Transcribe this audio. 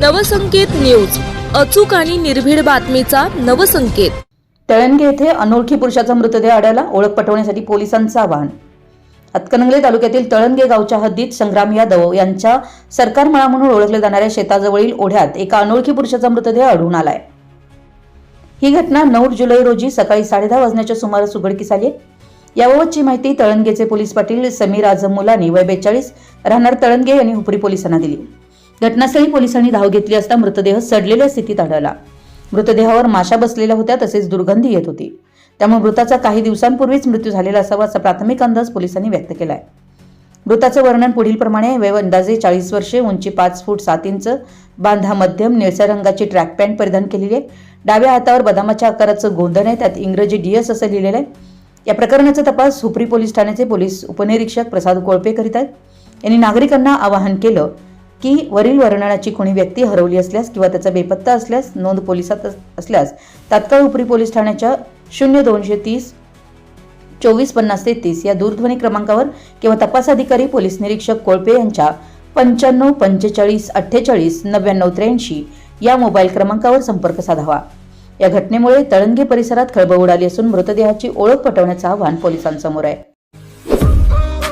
Navsanket news अचूक आणि निर्भीड बातमीचा नवसंकेत. तळणगे येथे अनोळखी पुरुषाचा मृतदेह आढळला ओळख पटवण्यासाठी पोलिसांचं आवाहन. हातकणंगले तालुक्यातील तळणगे गावच्या हद्दीत संग्राम यादव यांच्या सरकार मळा म्हणून ओळखल्या जाणाऱ्या शेताजवळील ओढ्यात एका अनोळखी पुरुषाचा मृतदेह आढळून आलाय. ही घटना नऊ जुलै रोजी सकाळी साडेदहा वाजण्याच्या सुमारास उघडकीस आली याबाबतची माहिती तळणगेचे पोलीस पाटील समीर आझम मुलानी वय बेचाळीस राहणार तळणगे यांनी हुपरी पोलिसांना दिली. घटनास्थळी पोलिसांनी धाव घेतली असता मृतदेह सडलेल्या स्थितीत आढळला. मृतदेहावर माशा बसलेल्या होत्या तसेच दुर्गंधी येत होती. त्यामुळे मृताचा काही दिवसांपूर्वीच मृत्यू झालेला असावा असा प्राथमिक अंदाज पोलिसांनी व्यक्त केलाय. मृताचं वर्णन पुढील प्रमाणे वय अंदाजे चाळीस वर्षे उंची पाच फूट सात इंच बांधा मध्यम निळसर रंगाची ट्रॅक पॅन्ट परिधान केलेली आहे. डाव्या हातावर बदामाच्या आकाराचं गोंधण आहे. त्यात इंग्रजी डीएस असं लिहिलेलं आहे. या प्रकरणाचा तपास हुपरी पोलीस ठाण्याचे पोलीस उपनिरीक्षक प्रसाद कोळपे करीत आहेत. यांनी नागरिकांना आवाहन केलं की वरील वर्णनाची कोणी व्यक्ती हरवली असल्यास किंवा त्याचा बेपत्ता असल्यास नोंद पोलिसात असल्यास तात्काळ उपरी पोलीस ठाण्याच्या शून्य दोनशे तीस चोवीस पन्नास तेहतीस या दूरध्वनी क्रमांकावर किंवा तपास अधिकारी पोलीस निरीक्षक कोळपे यांच्या पंच्याण्णव पंचेचाळीस अठ्ठेचाळीस नव्याण्णव त्र्याऐंशी या मोबाईल क्रमांकावर संपर्क साधावा. या घटनेमुळे तळंगे परिसरात खळबळ उडाली असून मृतदेहाची ओळख पटवण्याचं आव्हान पोलिसांसमोर आहे.